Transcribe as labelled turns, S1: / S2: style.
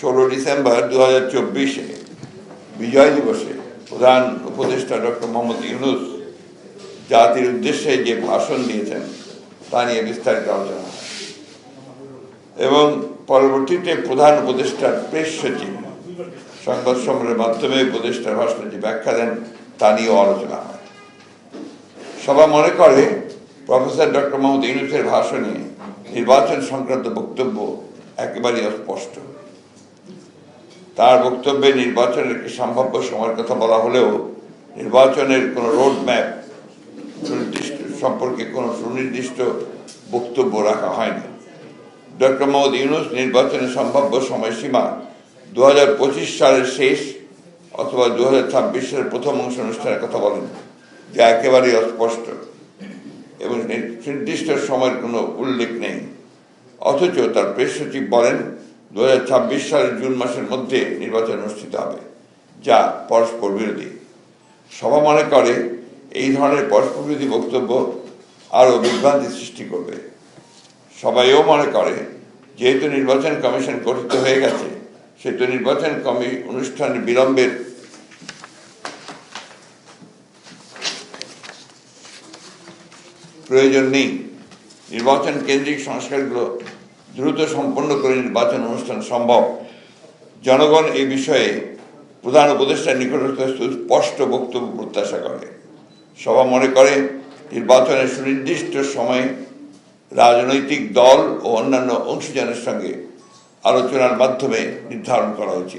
S1: ষোলো ডিসেম্বর দু হাজার চব্বিশে বিজয় দিবসে প্রধান উপদেষ্টা ডক্টর মোহাম্মদ ইউনুস জাতির উদ্দেশ্যে যে ভাষণ দিয়েছেন, তা নিয়ে বিস্তারিত আলোচনা এবং পরবর্তীতে প্রধান উপদেষ্টার প্রেস সচিব, সংবাদ সম্মেলনের মাধ্যমে উপদেষ্টার ভাষণে যে ব্যাখ্যা দেন, তা নিয়েও আলোচনা হয়। সবাই মনে করে প্রফেসর ডক্টর মোহাম্মদ ইউনুসের ভাষণে নির্বাচন সংক্রান্ত বক্তব্য একেবারেই অস্পষ্ট। তার বক্তব্যে নির্বাচনের একটি সম্ভাব্য সময়ের কথা বলা হলেও নির্বাচনের কোনো রোড ম্যাপ সুনির্দিষ্ট, সম্পর্কে কোনো সুনির্দিষ্ট বক্তব্য রাখা হয়নি। ডক্টর মোহাম্মদ ইউনুস নির্বাচনের সম্ভাব্য সময়সীমা দু হাজার পঁচিশ সালের শেষ অথবা দু হাজার সালের প্রথম অংশ অনুষ্ঠানের কথা বলেন, যা একেবারেই অস্পষ্ট এবং নির্দিষ্ট সময়ের কোনো উল্লেখ নেই। অথচ তার প্রেস সচিব বলেন দু হাজার ছাব্বিশ সালের জুন মাসের মধ্যে নির্বাচন অনুষ্ঠিত হবে, যা পরস্পর বিরোধী। সভা মনে করে এই ধরনের পরস্পর বিরোধী বক্তব্য আরও বিভ্রান্তি সৃষ্টি করবে। সবাইও মনে করে, যেহেতু নির্বাচন কমিশন গঠিত হয়ে গেছে, সেহেতু নির্বাচন কমি, অনুষ্ঠান বিলম্বের প্রয়োজন নেই। নির্বাচন কেন্দ্রিক সংস্কারগুলো দ্রুত সম্পন্ন করে নির্বাচন অনুষ্ঠান সম্ভব। জনগণ এই বিষয়ে প্রধান উপদেষ্টার নিকটস্থ স্পষ্ট বক্তব্য প্রত্যাশা করে। সভা মনে করে, নির্বাচনের সুনির্দিষ্ট সময়ে রাজনৈতিক দল ও অন্যান্য অংশীজনের সঙ্গে আলোচনার মাধ্যমে নির্ধারণ করা উচিত।